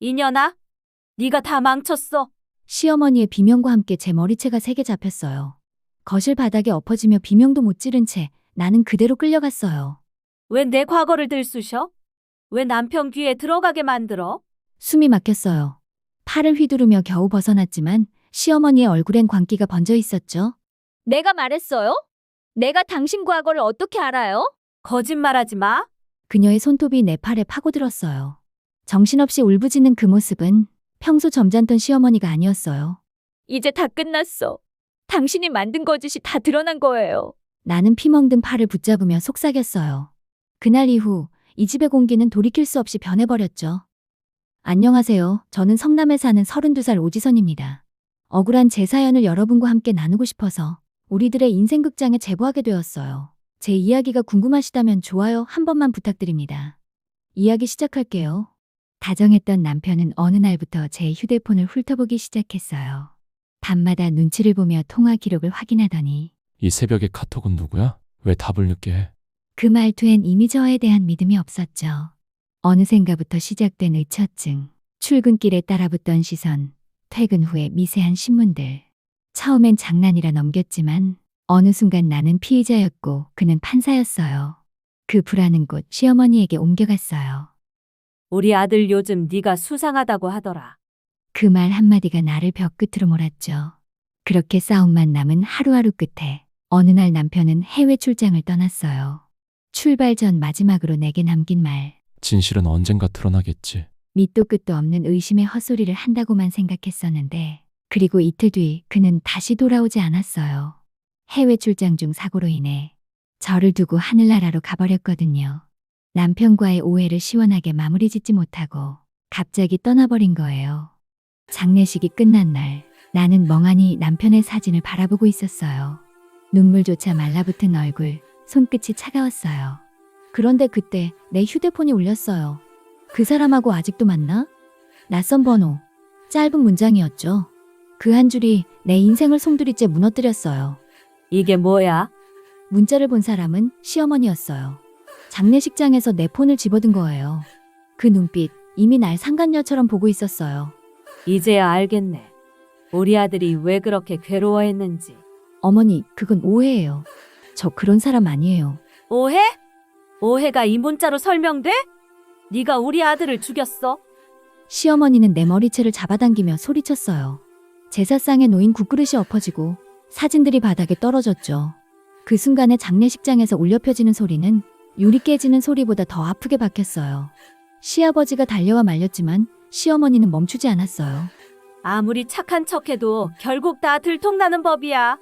이년아, 네가 다 망쳤어. 시어머니의 비명과 함께 제 머리채가 세게 잡혔어요. 거실 바닥에 엎어지며 비명도 못 지른 채 나는 그대로 끌려갔어요. 왜 내 과거를 들쑤셔? 왜 남편 귀에 들어가게 만들어? 숨이 막혔어요. 팔을 휘두르며 겨우 벗어났지만 시어머니의 얼굴엔 광기가 번져 있었죠. 내가 말했어요? 내가 당신 과거를 어떻게 알아요? 거짓말하지 마. 그녀의 손톱이 내 팔에 파고들었어요. 정신없이 울부짖는 그 모습은 평소 점잖던 시어머니가 아니었어요. 이제 다 끝났어. 당신이 만든 거짓이 다 드러난 거예요. 나는 피멍든 팔을 붙잡으며 속삭였어요. 그날 이후 이 집의 공기는 돌이킬 수 없이 변해버렸죠. 안녕하세요. 저는 성남에 사는 32살 오지선입니다. 억울한 제 사연을 여러분과 함께 나누고 싶어서 우리들의 인생극장에 제보하게 되었어요. 제 이야기가 궁금하시다면 좋아요 한 번만 부탁드립니다. 이야기 시작할게요. 다정했던 남편은 어느 날부터 제 휴대폰을 훑어보기 시작했어요. 밤마다 눈치를 보며 통화 기록을 확인하더니 이 새벽에 카톡은 누구야? 왜 답을 늦게 해? 그 말투엔 이미 저에 대한 믿음이 없었죠. 어느샌가부터 시작된 의처증, 출근길에 따라붙던 시선, 퇴근 후에 미세한 신문들. 처음엔 장난이라 넘겼지만 어느 순간 나는 피의자였고 그는 판사였어요. 그 불안은 곳 시어머니에게 옮겨갔어요. 우리 아들 요즘 네가 수상하다고 하더라. 그 말 한마디가 나를 벽 끝으로 몰았죠. 그렇게 싸움만 남은 하루하루 끝에 어느 날 남편은 해외 출장을 떠났어요. 출발 전 마지막으로 내게 남긴 말. 진실은 언젠가 드러나겠지. 밑도 끝도 없는 의심의 헛소리를 한다고만 생각했었는데, 그리고 이틀 뒤 그는 다시 돌아오지 않았어요. 해외 출장 중 사고로 인해 저를 두고 하늘나라로 가버렸거든요. 남편과의 오해를 시원하게 마무리 짓지 못하고 갑자기 떠나버린 거예요. 장례식이 끝난 날, 나는 멍하니 남편의 사진을 바라보고 있었어요. 눈물조차 말라붙은 얼굴, 손끝이 차가웠어요. 그런데 그때 내 휴대폰이 울렸어요. 그 사람하고 아직도 만나? 낯선 번호. 짧은 문장이었죠. 그 한 줄이 내 인생을 송두리째 무너뜨렸어요. 이게 뭐야? 문자를 본 사람은 시어머니였어요. 장례식장에서 내 폰을 집어든 거예요. 그 눈빛, 이미 날 상간녀처럼 보고 있었어요. 이제야 알겠네. 우리 아들이 왜 그렇게 괴로워했는지. 어머니, 그건 오해예요. 저 그런 사람 아니에요. 오해? 오해가 이 문자로 설명돼? 네가 우리 아들을 죽였어. 시어머니는 내 머리채를 잡아당기며 소리쳤어요. 제사상에 놓인 국그릇이 엎어지고 사진들이 바닥에 떨어졌죠. 그 순간에 장례식장에서 울려 펴지는 소리는 유리 깨지는 소리보다 더 아프게 박혔어요. 시아버지가 달려와 말렸지만 시어머니는 멈추지 않았어요. 아무리 착한 척해도 결국 다 들통나는 법이야.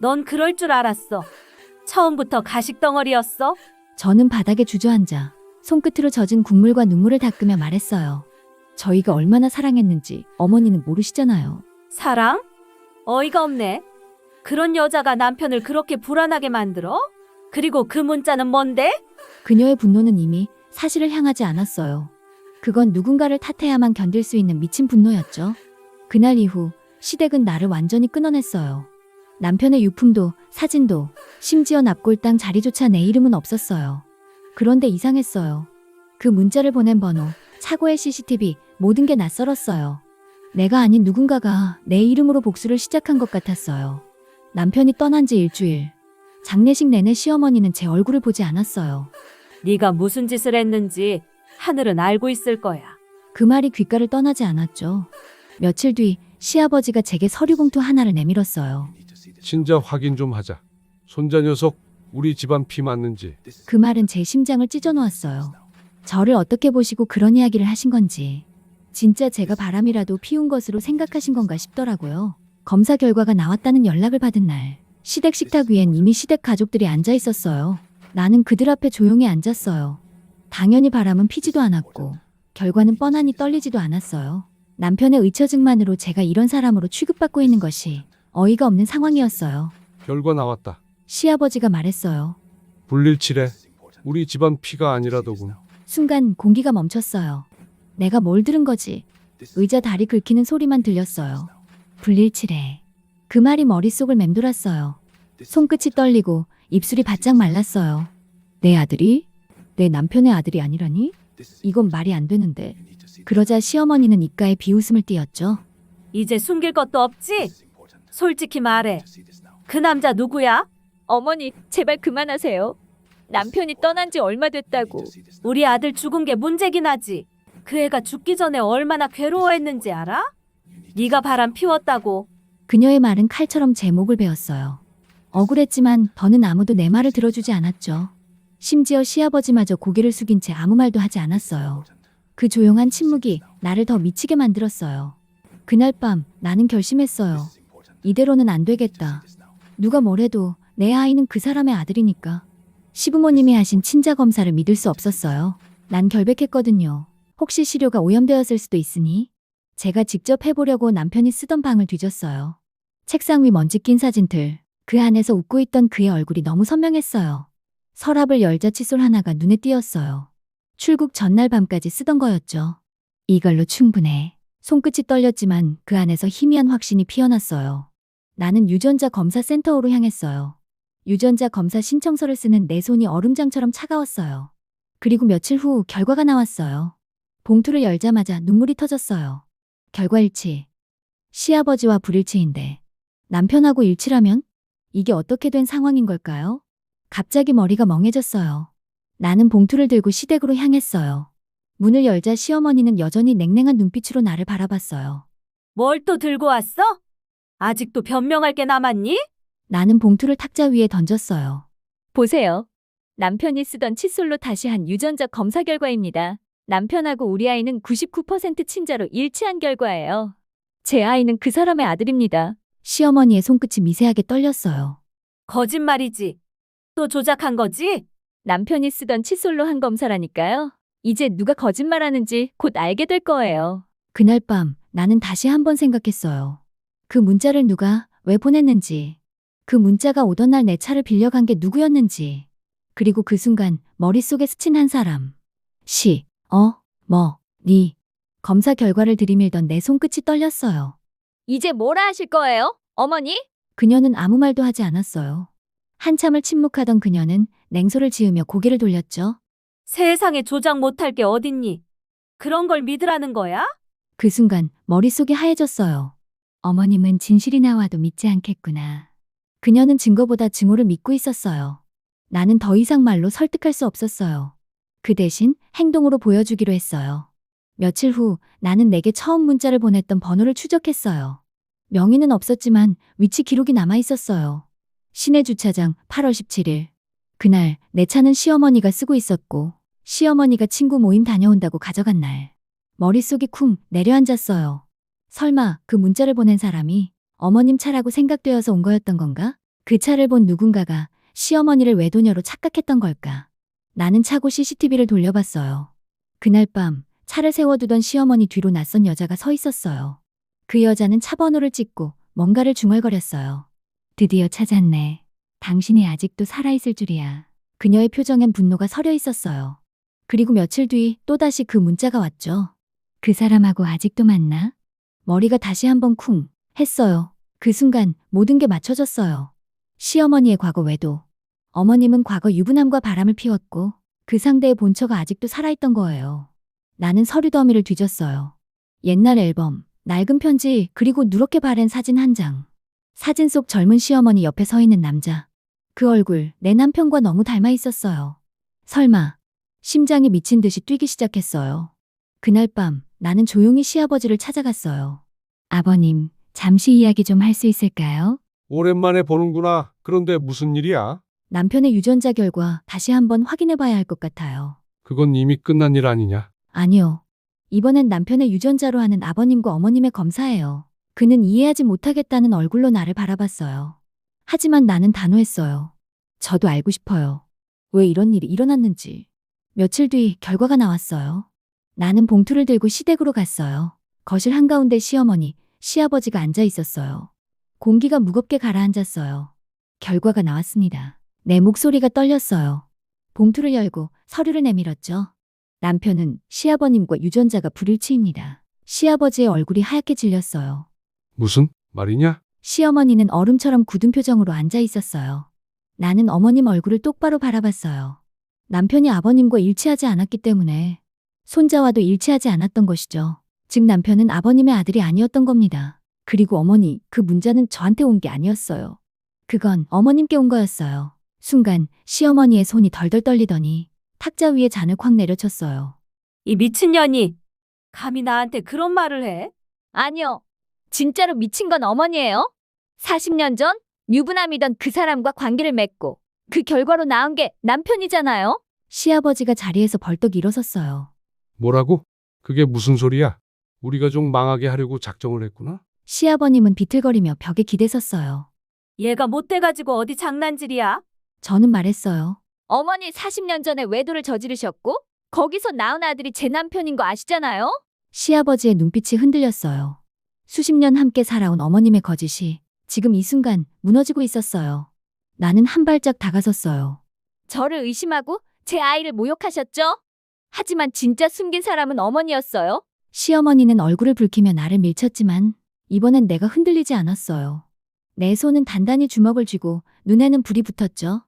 넌 그럴 줄 알았어. 처음부터 가식 덩어리였어. 저는 바닥에 주저앉아 손끝으로 젖은 국물과 눈물을 닦으며 말했어요. 저희가 얼마나 사랑했는지 어머니는 모르시잖아요. 사랑? 어이가 없네. 그런 여자가 남편을 그렇게 불안하게 만들어? 그리고 그 문자는 뭔데? 그녀의 분노는 이미 사실을 향하지 않았어요. 그건 누군가를 탓해야만 견딜 수 있는 미친 분노였죠. 그날 이후 시댁은 나를 완전히 끊어냈어요. 남편의 유품도 사진도 심지어 납골당 자리조차 내 이름은 없었어요. 그런데 이상했어요. 그 문자를 보낸 번호, 차고의 CCTV 모든 게 낯설었어요. 내가 아닌 누군가가 내 이름으로 복수를 시작한 것 같았어요. 남편이 떠난 지 일주일. 장례식 내내 시어머니는 제 얼굴을 보지 않았어요. 네가 무슨 짓을 했는지 하늘은 알고 있을 거야. 그 말이 귓가를 떠나지 않았죠. 며칠 뒤 시아버지가 제게 서류 봉투 하나를 내밀었어요. 친자 확인 좀 하자. 손자 녀석 우리 집안 피 맞는지. 그 말은 제 심장을 찢어 놓았어요. 저를 어떻게 보시고 그런 이야기를 하신 건지. 진짜 제가 바람이라도 피운 것으로 생각하신 건가 싶더라고요. 검사 결과가 나왔다는 연락을 받은 날, 시댁 식탁 위엔 이미 시댁 가족들이 앉아 있었어요. 나는 그들 앞에 조용히 앉았어요. 당연히 바람은 피지도 않았고, 결과는 뻔하니 떨리지도 않았어요. 남편의 의처증만으로 제가 이런 사람으로 취급받고 있는 것이 어이가 없는 상황이었어요. 결과 나왔다. 시아버지가 말했어요. 불일치래. 우리 집안 피가 아니라더군. 순간 공기가 멈췄어요. 내가 뭘 들은 거지? 의자 다리 긁히는 소리만 들렸어요. 불일치래. 그 말이 머릿속을 맴돌았어요. 손끝이 떨리고 입술이 바짝 말랐어요. 내 아들이? 내 남편의 아들이 아니라니? 이건 말이 안 되는데. 그러자 시어머니는 입가에 비웃음을 띄었죠. 이제 숨길 것도 없지? 솔직히 말해. 그 남자 누구야? 어머니, 제발 그만하세요. 남편이 떠난 지 얼마 됐다고. 우리 아들 죽은 게 문제긴 하지. 그 애가 죽기 전에 얼마나 괴로워했는지 알아? 네가 바람 피웠다고. 그녀의 말은 칼처럼 제 목을 베었어요. 억울했지만 더는 아무도 내 말을 들어주지 않았죠. 심지어 시아버지마저 고개를 숙인 채 아무 말도 하지 않았어요. 그 조용한 침묵이 나를 더 미치게 만들었어요. 그날 밤 나는 결심했어요. 이대로는 안 되겠다. 누가 뭐래도 내 아이는 그 사람의 아들이니까. 시부모님이 하신 친자 검사를 믿을 수 없었어요. 난 결백했거든요. 혹시 시료가 오염되었을 수도 있으니 제가 직접 해보려고 남편이 쓰던 방을 뒤졌어요. 책상 위 먼지 낀 사진들, 그 안에서 웃고 있던 그의 얼굴이 너무 선명했어요. 서랍을 열자 칫솔 하나가 눈에 띄었어요. 출국 전날 밤까지 쓰던 거였죠. 이걸로 충분해. 손끝이 떨렸지만 그 안에서 희미한 확신이 피어났어요. 나는 유전자 검사 센터로 향했어요. 유전자 검사 신청서를 쓰는 내 손이 얼음장처럼 차가웠어요. 그리고 며칠 후 결과가 나왔어요. 봉투를 열자마자 눈물이 터졌어요. 결과 일치. 시아버지와 불일치인데 남편하고 일치라면 이게 어떻게 된 상황인 걸까요? 갑자기 머리가 멍해졌어요. 나는 봉투를 들고 시댁으로 향했어요. 문을 열자 시어머니는 여전히 냉랭한 눈빛으로 나를 바라봤어요. 뭘 또 들고 왔어? 아직도 변명할 게 남았니? 나는 봉투를 탁자 위에 던졌어요. 보세요. 남편이 쓰던 칫솔로 다시 한 유전자 검사 결과입니다. 남편하고 우리 아이는 99% 친자로 일치한 결과예요. 제 아이는 그 사람의 아들입니다. 시어머니의 손끝이 미세하게 떨렸어요. 거짓말이지. 또 조작한 거지? 남편이 쓰던 칫솔로 한 검사라니까요. 이제 누가 거짓말하는지 곧 알게 될 거예요. 그날 밤 나는 다시 한 번 생각했어요. 그 문자를 누가 왜 보냈는지, 그 문자가 오던 날 내 차를 빌려간 게 누구였는지, 그리고 그 순간 머릿속에 스친 한 사람. 시, 어, 뭐, 니. 검사 결과를 들이밀던 내 손끝이 떨렸어요. 이제 뭐라 하실 거예요? 어머니? 그녀는 아무 말도 하지 않았어요. 한참을 침묵하던 그녀는 냉소를 지으며 고개를 돌렸죠. 세상에 조작 못할 게 어딨니? 그런 걸 믿으라는 거야? 그 순간 머릿속이 하얘졌어요. 어머님은 진실이 나와도 믿지 않겠구나. 그녀는 증거보다 증오를 믿고 있었어요. 나는 더 이상 말로 설득할 수 없었어요. 그 대신 행동으로 보여주기로 했어요. 며칠 후 나는 내게 처음 문자를 보냈던 번호를 추적했어요. 명의는 없었지만 위치 기록이 남아 있었어요. 시내 주차장 8월 17일. 그날 내 차는 시어머니가 쓰고 있었고 시어머니가 친구 모임 다녀온다고 가져간 날. 머릿속이 쿵 내려앉았어요. 설마 그 문자를 보낸 사람이 어머님 차라고 생각되어서 온 거였던 건가? 그 차를 본 누군가가 시어머니를 외도녀로 착각했던 걸까? 나는 차고 CCTV를 돌려봤어요. 그날 밤 차를 세워두던 시어머니 뒤로 낯선 여자가 서 있었어요. 그 여자는 차 번호를 찍고 뭔가를 중얼거렸어요. 드디어 찾았네. 당신이 아직도 살아있을 줄이야. 그녀의 표정엔 분노가 서려 있었어요. 그리고 며칠 뒤 또다시 그 문자가 왔죠. 그 사람하고 아직도 만나? 머리가 다시 한번 쿵 했어요. 그 순간 모든 게 맞춰졌어요. 시어머니의 과거 외도. 어머님은 과거 유부남과 바람을 피웠고 그 상대의 본처가 아직도 살아있던 거예요. 나는 서류 더미를 뒤졌어요. 옛날 앨범, 낡은 편지, 그리고 누렇게 바랜 사진 한 장. 사진 속 젊은 시어머니 옆에 서 있는 남자. 그 얼굴 내 남편과 너무 닮아 있었어요. 설마 심장이 미친 듯이 뛰기 시작했어요. 그날 밤 나는 조용히 시아버지를 찾아갔어요. 아버님, 잠시 이야기 좀 할 수 있을까요? 오랜만에 보는구나. 그런데 무슨 일이야? 남편의 유전자 결과 다시 한번 확인해 봐야 할 것 같아요. 그건 이미 끝난 일 아니냐? 아니요. 이번엔 남편의 유전자로 하는 아버님과 어머님의 검사예요. 그는 이해하지 못하겠다는 얼굴로 나를 바라봤어요. 하지만 나는 단호했어요. 저도 알고 싶어요. 왜 이런 일이 일어났는지. 며칠 뒤 결과가 나왔어요. 나는 봉투를 들고 시댁으로 갔어요. 거실 한가운데 시어머니, 시아버지가 앉아 있었어요. 공기가 무겁게 가라앉았어요. 결과가 나왔습니다. 내 목소리가 떨렸어요. 봉투를 열고 서류를 내밀었죠. 남편은 시아버님과 유전자가 불일치입니다. 시아버지의 얼굴이 하얗게 질렸어요. 무슨 말이냐? 시어머니는 얼음처럼 굳은 표정으로 앉아 있었어요. 나는 어머님 얼굴을 똑바로 바라봤어요. 남편이 아버님과 일치하지 않았기 때문에 손자와도 일치하지 않았던 것이죠. 즉 남편은 아버님의 아들이 아니었던 겁니다. 그리고 어머니, 그 문자는 저한테 온 게 아니었어요. 그건 어머님께 온 거였어요. 순간 시어머니의 손이 덜덜 떨리더니 탁자 위에 잔을 콱 내려쳤어요. 이 미친년이 감히 나한테 그런 말을 해? 아니요. 진짜로 미친 건 어머니예요. 40년 전 유부남이던 그 사람과 관계를 맺고 그 결과로 낳은 게 남편이잖아요. 시아버지가 자리에서 벌떡 일어섰어요. 뭐라고? 그게 무슨 소리야? 우리 가족 망하게 하려고 작정을 했구나? 시아버님은 비틀거리며 벽에 기대섰어요. 얘가 못돼가지고 어디 장난질이야? 저는 말했어요. 어머니 40년 전에 외도를 저지르셨고 거기서 낳은 아들이 제 남편인 거 아시잖아요. 시아버지의 눈빛이 흔들렸어요. 수십 년 함께 살아온 어머님의 거짓이 지금 이 순간 무너지고 있었어요. 나는 한 발짝 다가섰어요. 저를 의심하고 제 아이를 모욕하셨죠? 하지만 진짜 숨긴 사람은 어머니였어요. 시어머니는 얼굴을 붉히며 나를 밀쳤지만 이번엔 내가 흔들리지 않았어요. 내 손은 단단히 주먹을 쥐고 눈에는 불이 붙었죠.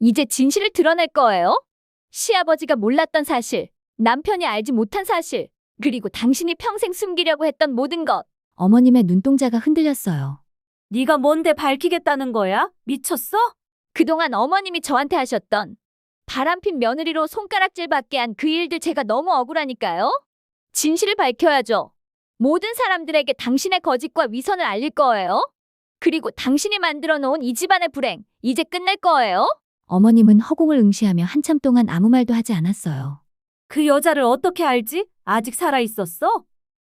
이제 진실을 드러낼 거예요. 시아버지가 몰랐던 사실, 남편이 알지 못한 사실, 그리고 당신이 평생 숨기려고 했던 모든 것. 어머님의 눈동자가 흔들렸어요. 네가 뭔데 밝히겠다는 거야? 미쳤어? 그동안 어머님이 저한테 하셨던 바람핀 며느리로 손가락질받게 한 그 일들 제가 너무 억울하니까요. 진실을 밝혀야죠. 모든 사람들에게 당신의 거짓과 위선을 알릴 거예요. 그리고 당신이 만들어 놓은 이 집안의 불행, 이제 끝낼 거예요. 어머님은 허공을 응시하며 한참 동안 아무 말도 하지 않았어요. 그 여자를 어떻게 알지? 아직 살아있었어?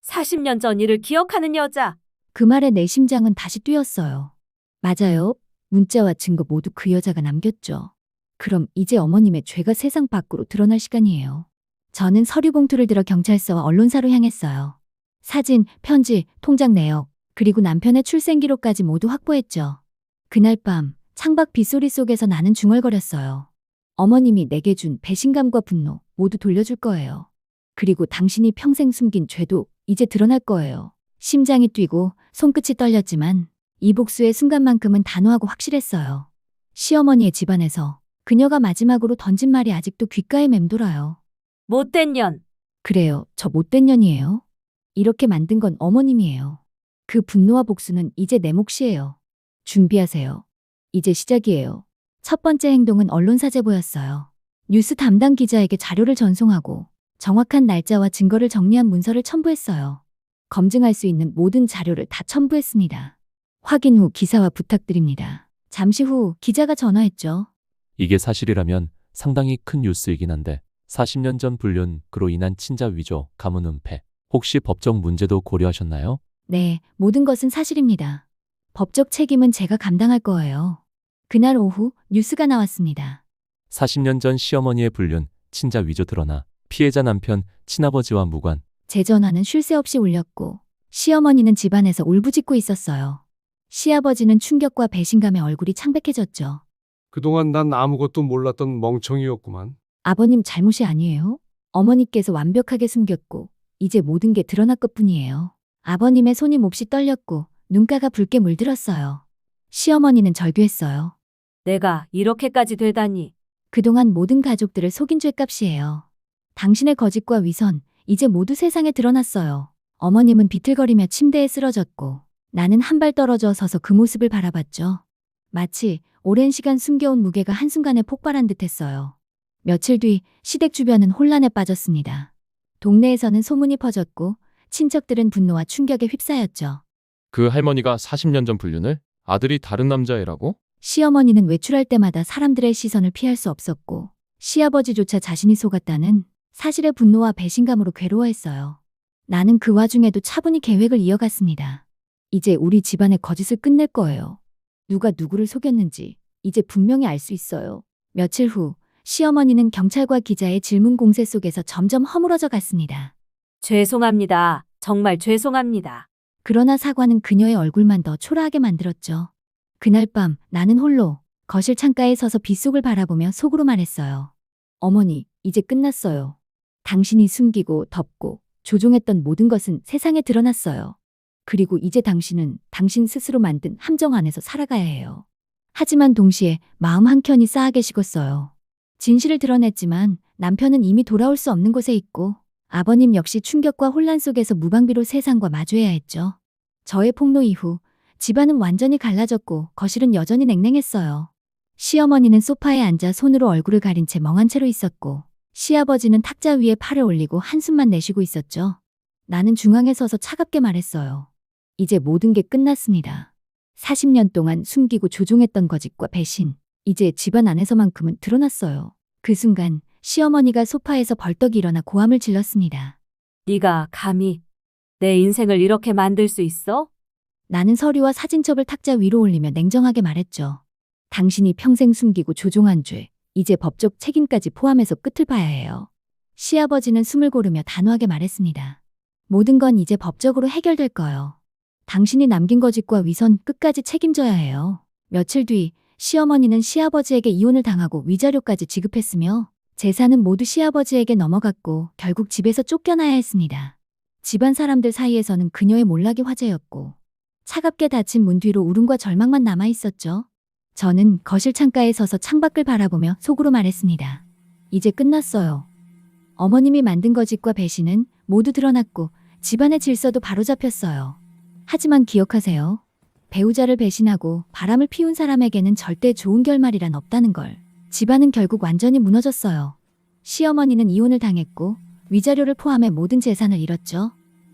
40년 전 일을 기억하는 여자. 그 말에 내 심장은 다시 뛰었어요. 맞아요. 문자와 증거 모두 그 여자가 남겼죠. 그럼 이제 어머님의 죄가 세상 밖으로 드러날 시간이에요. 저는 서류 봉투를 들어 경찰서와 언론사로 향했어요. 사진, 편지, 통장 내역, 그리고 남편의 출생 기록까지 모두 확보했죠. 그날 밤 창밖 빗소리 속에서 나는 중얼거렸어요. 어머님이 내게 준 배신감과 분노 모두 돌려줄 거예요. 그리고 당신이 평생 숨긴 죄도 이제 드러날 거예요. 심장이 뛰고 손끝이 떨렸지만 이 복수의 순간만큼은 단호하고 확실했어요. 시어머니의 집안에서 그녀가 마지막으로 던진 말이 아직도 귓가에 맴돌아요. 못된 년. 그래요. 저 못된 년이에요. 이렇게 만든 건 어머님이에요. 그 분노와 복수는 이제 내 몫이에요. 준비하세요. 이제 시작이에요. 첫 번째 행동은 언론사 제보였어요. 뉴스 담당 기자에게 자료를 전송하고 정확한 날짜와 증거를 정리한 문서를 첨부했어요. 검증할 수 있는 모든 자료를 다 첨부했습니다. 확인 후 기사화 부탁드립니다. 잠시 후 기자가 전화했죠. 이게 사실이라면 상당히 큰 뉴스이긴 한데 40년 전 불륜 그로 인한 친자 위조, 가문 은폐 혹시 법적 문제도 고려하셨나요? 네, 모든 것은 사실입니다. 법적 책임은 제가 감당할 거예요. 그날 오후 뉴스가 나왔습니다. 40년 전 시어머니의 불륜, 친자 위조 드러나 피해자 남편, 친아버지와 무관. 제 전화는 쉴 새 없이 울렸고 시어머니는 집안에서 울부짖고 있었어요. 시아버지는 충격과 배신감에 얼굴이 창백해졌죠. 그동안 난 아무것도 몰랐던 멍청이였구만. 아버님 잘못이 아니에요. 어머니께서 완벽하게 숨겼고 이제 모든 게 드러날 것뿐이에요. 아버님의 손이 몹시 떨렸고 눈가가 붉게 물들었어요. 시어머니는 절규했어요. 내가 이렇게까지 되다니. 그동안 모든 가족들을 속인 죄값이에요. 당신의 거짓과 위선, 이제 모두 세상에 드러났어요. 어머님은 비틀거리며 침대에 쓰러졌고, 나는 한 발 떨어져 서서 그 모습을 바라봤죠. 마치 오랜 시간 숨겨온 무게가 한순간에 폭발한 듯 했어요. 며칠 뒤 시댁 주변은 혼란에 빠졌습니다. 동네에서는 소문이 퍼졌고, 친척들은 분노와 충격에 휩싸였죠. 그 할머니가 40년 전 불륜을 아들이 다른 남자애라고? 시어머니는 외출할 때마다 사람들의 시선을 피할 수 없었고 시아버지조차 자신이 속았다는 사실의 분노와 배신감으로 괴로워했어요. 나는 그 와중에도 차분히 계획을 이어갔습니다. 이제 우리 집안의 거짓을 끝낼 거예요. 누가 누구를 속였는지 이제 분명히 알 수 있어요. 며칠 후 시어머니는 경찰과 기자의 질문 공세 속에서 점점 허물어져 갔습니다. 죄송합니다. 정말 죄송합니다. 그러나 사과는 그녀의 얼굴만 더 초라하게 만들었죠. 그날 밤 나는 홀로 거실 창가에 서서 빗속을 바라보며 속으로 말했어요. 어머니, 이제 끝났어요. 당신이 숨기고 덮고 조종했던 모든 것은 세상에 드러났어요. 그리고 이제 당신은 당신 스스로 만든 함정 안에서 살아가야 해요. 하지만 동시에 마음 한켠이 싸하게 식었어요. 진실을 드러냈지만 남편은 이미 돌아올 수 없는 곳에 있고 아버님 역시 충격과 혼란 속에서 무방비로 세상과 마주해야 했죠. 저의 폭로 이후 집안은 완전히 갈라졌고 거실은 여전히 냉랭했어요. 시어머니는 소파에 앉아 손으로 얼굴을 가린 채 멍한 채로 있었고 시아버지는 탁자 위에 팔을 올리고 한숨만 내쉬고 있었죠. 나는 중앙에 서서 차갑게 말했어요. 이제 모든 게 끝났습니다. 40년 동안 숨기고 조종했던 거짓과 배신, 이제 집안 안에서만큼은 드러났어요. 그 순간 시어머니가 소파에서 벌떡 일어나 고함을 질렀습니다. 네가 감히 내 인생을 이렇게 만들 수 있어? 나는 서류와 사진첩을 탁자 위로 올리며 냉정하게 말했죠. 당신이 평생 숨기고 조종한 죄, 이제 법적 책임까지 포함해서 끝을 봐야 해요. 시아버지는 숨을 고르며 단호하게 말했습니다. 모든 건 이제 법적으로 해결될 거요. 당신이 남긴 거짓과 위선 끝까지 책임져야 해요. 며칠 뒤 시어머니는 시아버지에게 이혼을 당하고 위자료까지 지급했으며 재산은 모두 시아버지에게 넘어갔고 결국 집에서 쫓겨나야 했습니다. 집안 사람들 사이에서는 그녀의 몰락이 화제였고 차갑게 닫힌 문 뒤로 울음과 절망만 남아 있었죠. 저는 거실 창가에 서서 창밖을 바라보며 속으로 말했습니다. 이제 끝났어요. 어머님이 만든 거짓과 배신은 모두 드러났고 집안의 질서도 바로잡혔어요. 하지만 기억하세요. 배우자를 배신하고 바람을 피운 사람에게는 절대 좋은 결말이란 없다는 걸. 집안은 결국 완전히 무너졌어요. 시어머니는 이혼을 당했고 위자료를 포함해 모든 재산을 잃었죠.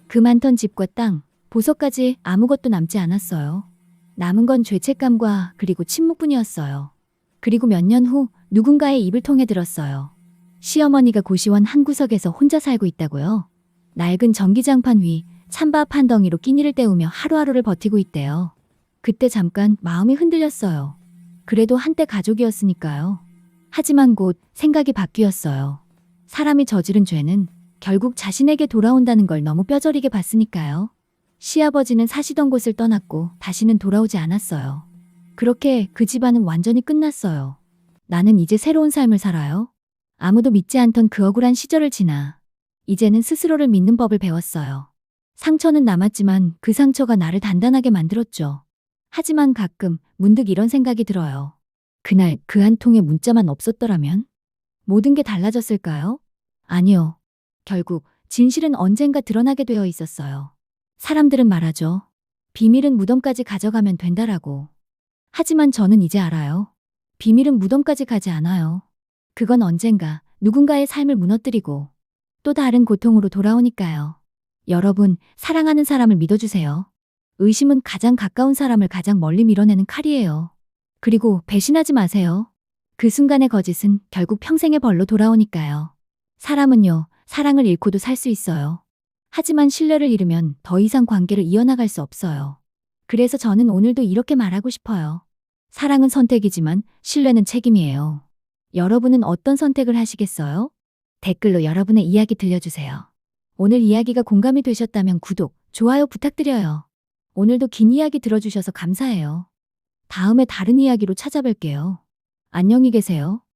그 많던 집과 땅, 보석까지 아무것도 남지 않았어요. 남은 건 죄책감과 그리고 침묵뿐이었어요. 그리고 몇 년 후 누군가의 입을 통해 들었어요. 시어머니가 고시원 한 구석에서 혼자 살고 있다고요. 낡은 전기장판 위 찬밥 한 덩이로 끼니를 때우며 하루하루를 버티고 있대요. 그때 잠깐 마음이 흔들렸어요. 그래도 한때 가족이었으니까요. 하지만 곧 생각이 바뀌었어요. 사람이 저지른 죄는 결국 자신에게 돌아온다는 걸 너무 뼈저리게 봤으니까요. 시아버지는 사시던 곳을 떠났고 다시는 돌아오지 않았어요. 그렇게 그 집안은 완전히 끝났어요. 나는 이제 새로운 삶을 살아요. 아무도 믿지 않던 그 억울한 시절을 지나 이제는 스스로를 믿는 법을 배웠어요. 상처는 남았지만 그 상처가 나를 단단하게 만들었죠. 하지만 가끔 문득 이런 생각이 들어요. 그날 그 한 통의 문자만 없었더라면 모든 게 달라졌을까요? 아니요. 결국 진실은 언젠가 드러나게 되어 있었어요. 사람들은 말하죠. 비밀은 무덤까지 가져가면 된다라고. 하지만 저는 이제 알아요. 비밀은 무덤까지 가지 않아요. 그건 언젠가 누군가의 삶을 무너뜨리고 또 다른 고통으로 돌아오니까요. 여러분, 사랑하는 사람을 믿어주세요. 의심은 가장 가까운 사람을 가장 멀리 밀어내는 칼이에요. 그리고 배신하지 마세요. 그 순간의 거짓은 결국 평생의 벌로 돌아오니까요. 사람은요, 사랑을 잃고도 살 수 있어요. 하지만 신뢰를 잃으면 더 이상 관계를 이어나갈 수 없어요. 그래서 저는 오늘도 이렇게 말하고 싶어요. 사랑은 선택이지만 신뢰는 책임이에요. 여러분은 어떤 선택을 하시겠어요? 댓글로 여러분의 이야기 들려주세요. 오늘 이야기가 공감이 되셨다면 구독, 좋아요 부탁드려요. 오늘도 긴 이야기 들어주셔서 감사해요. 다음에 다른 이야기로 찾아뵐게요. 안녕히 계세요.